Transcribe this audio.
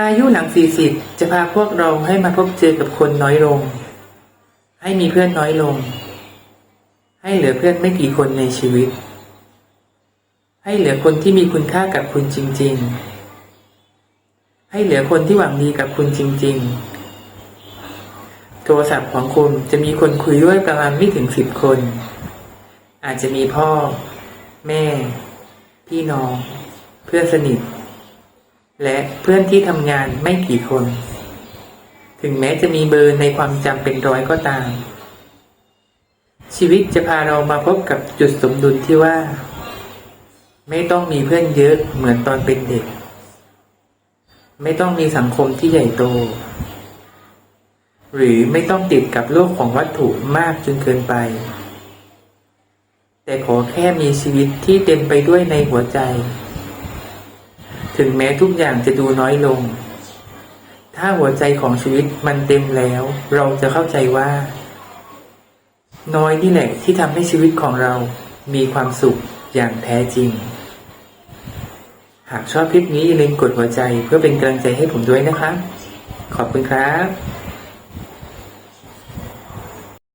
อายุหลังสี่สิบจะพาพวกเราให้มาพบเจอกับคนน้อยลง ให้มีเพื่อนน้อยลง ให้เหลือเพื่อนไม่กี่คนในชีวิต ให้เหลือคนที่มีคุณค่ากับคุณจริง ๆ ให้เหลือคนที่หวังดีกับคุณจริง ๆ โทรศัพท์ของคุณจะมีคนคุยด้วยประมาณไม่ถึงสิบคน อาจจะมีพ่อ แม่ พี่น้อง เพื่อนสนิท และเพื่อนที่ทำงานไม่กี่คน ถึงแม้จะมีเบอร์ในความจำเป็นร้อยก็ตาม ชีวิตจะพาเรามาพบกับจุดสมดุลที่ว่า ไม่ต้องมีเพื่อนเยอะเหมือนตอนเป็นเด็ก ไม่ต้องมีสังคมที่ใหญ่โต หรือไม่ต้องติดกับโลกของวัตถุมากจนเกินไป แต่ขอแค่มีชีวิตที่เต็มไปด้วยในหัวใจ ถึงแม้ทุกอย่างจะดูน้อยลง ถ้าหัวใจของชีวิตมันเต็มแล้ว เราจะเข้าใจว่า น้อยนี่แหละที่ทำให้ชีวิตของเรามีความสุขอย่างแท้จริง หากชอบคลิปนี้อย่าลืมกดหัวใจเพื่อเป็นกำลังใจให้ผมด้วยนะครับ ขอบคุณครับ